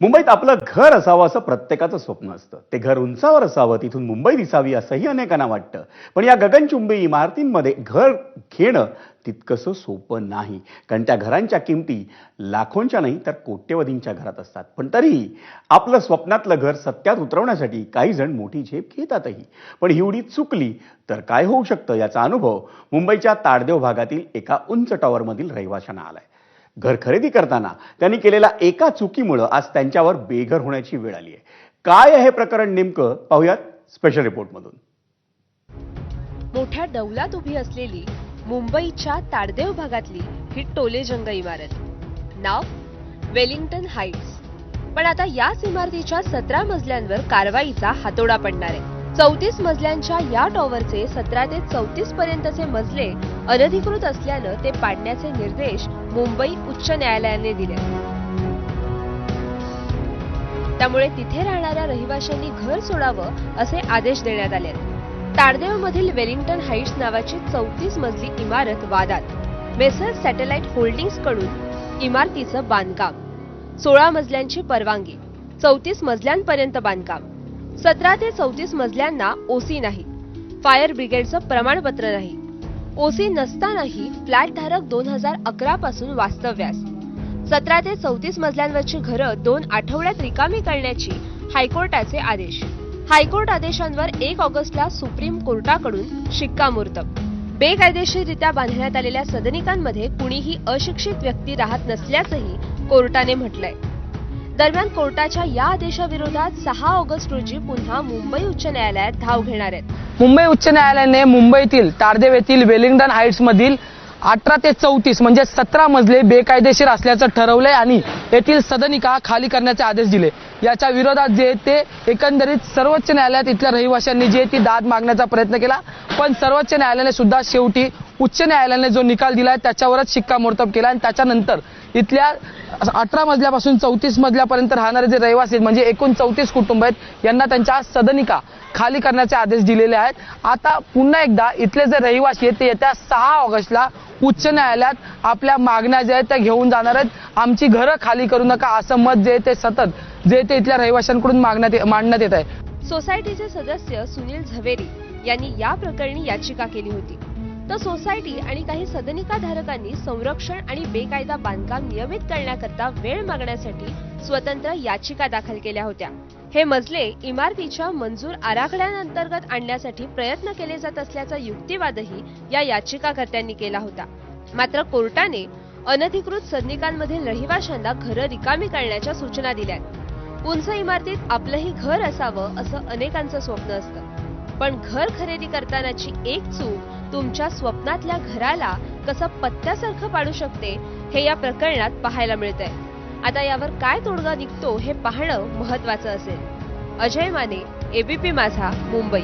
मुंबईत आपलं घर असावं असं प्रत्येकाचं स्वप्न असतं. ते घर उंचावर असावं तिथून मुंबई दिसावी असंही अनेकांना वाटतं. पण या गगनचुंबी इमारतींमध्ये घर घेणं तितकंसं सोपं नाही. कारण त्या घरांच्या किमती लाखोंच्या नाही तर कोट्यवधींच्या घरात असतात. पण तरीही आपलं स्वप्नातलं घर सत्यात उतरवण्यासाठी काही जण मोठी झेप घेतातही. पण ही उडी चुकली तर काय होऊ शकतं? याचा अनुभव मुंबईच्या ताडदेव भागातील एका उंच टॉवरमधील रहिवाशांना आलाय. घर खरेदी करताना त्यांनी केलेल्या एका चुकीमुळं आज त्यांच्यावर बेघर होण्याची वेळ आली आहे. काय आहे हे प्रकरण नेमकं? पाहूयात स्पेशल रिपोर्टमधून मोठ्या डौलात उभी असलेली मुंबईच्या ताडदेव भागातली ही टोलेजंग इमारत. नाव वेलिंग्टन हाईट्स पण आता याच इमारतीच्या सतरा मजल्यांवर कारवाईचा हातोडा पडणार आहे. चौतीस मजल्यांच्या या टॉवरचे सतरा ते चौतीस पर्यंतचे मजले अनधिकृत असल्यानं ते पाडण्याचे निर्देश मुंबई उच्च न्यायालयाने दिले. त्यामुळे तिथे राहणाऱ्या रहिवाशांनी घर सोडावं असे आदेश देण्यात आले. ताडदेवमधील वेलिंग्टन हाईट्स नावाची चौतीस मजली इमारत वादात. मेसर सॅटेलाइट होल्डिंग्सकडून इमारतीचं बांधकाम. सोळा मजल्यांची परवानगी चौतीस मजल्यांपर्यंत बांधकाम. सतरा ते चौतीस मजल्यांना ओसी नाही. फायर ब्रिगेडचं प्रमाणपत्र नाही. ओसी नसतानाही फ्लॅट धारक दोन हजार अकरा पासून वास्तव्यास. सतरा ते चौतीस मजल्यांवरची घरं दोन आठवड्यात रिकामी करण्याची हायकोर्टाचे आदेश. हायकोर्ट आदेशांवर एक ऑगस्टला सुप्रीम कोर्टाकडून शिक्कामोर्तब. बेकायदेशीररित्या बांधण्यात आलेल्या सदनिकांमध्ये कुणीही अशिक्षित व्यक्ती राहत नसल्याचंही कोर्टाने म्हटलंय. दरम्यान कोर्टाच्या या आदेशाविरोधात सहा ऑगस्ट रोजी पुन्हा मुंबई उच्च न्यायालयात धाव घेणार आहेत. मुंबई उच्च न्यायालयाने मुंबईतील तारदेव येथील वेलिंग्टन हाईट्स मधील अठरा ते चौतीस म्हणजे सतरा मजले बेकायदेशीर असल्याचं ठरवलंय आणि येथील सदनिका खाली करण्याचे आदेश दिले. याच्या विरोधात जे ते एकंदरीत सर्वोच्च न्यायालयात इथल्या रहिवाशांनी जे ती दाद मागण्याचा प्रयत्न केला पण सर्वोच्च न्यायालयाने सुद्धा शेवटी उच्च न्यायालयाने जो निकाल दिलाय त्याच्यावरच शिक्कामोर्तब केला आणि त्याच्यानंतर इथल्या अठरा मजल्यापासून चौतीस मजल्यापर्यंत राहणारे जे रहिवासी आहेत म्हणजे एकूण चौतीस कुटुंब आहेत यांना त्यांच्या सदनिका खाली करण्याचे आदेश दिलेले आहेत. आता पुन्हा एकदा इथले जे रहिवासी आहेत ते येत्या सहा ऑगस्टला उच्च न्यायालयात आपल्या मागण्या ज्या आहेत त्या घेऊन जाणार आहेत. आमची घरं खाली करू नका असं मत जे ते सतत जे ते इथल्या रहिवाशांकडून मागण्यात मांडण्यात येत आहे. सोसायटीचे सदस्य सुनील झवेरी यांनी या प्रकरणी याचिका केली होती. तर सोसायटी आणि काही सदनिकाधारकांनी संरक्षण आणि बेकायदा बांधकाम नियमित करण्याकरता वेळ मागण्यासाठी स्वतंत्र याचिका दाखल केल्या होत्या. हे मजले इमारतीच्या मंजूर आराखड्यांतर्गत आणण्यासाठी प्रयत्न केले जात असल्याचा युक्तिवादही या याचिकाकर्त्यांनी केला होता. मात्र कोर्टाने अनधिकृत सदनिकांमधील रहिवाशांना घरं रिकामी करण्याच्या सूचना दिल्या उंच इमारतीत आपलंही घर असावं असं अनेकांचं स्वप्न असतं. पण घर खरेदी करतानाची एक चूक तुमच्या स्वप्नातल्या घराला कसं पत्त्यासारखं पाडू शकते हे या प्रकरणात पाहायला मिळतंय. आता यावर काय तोडगा निघतो हे पाहणं महत्वाचं असेल. अजय माने एबीपी माझा मुंबई.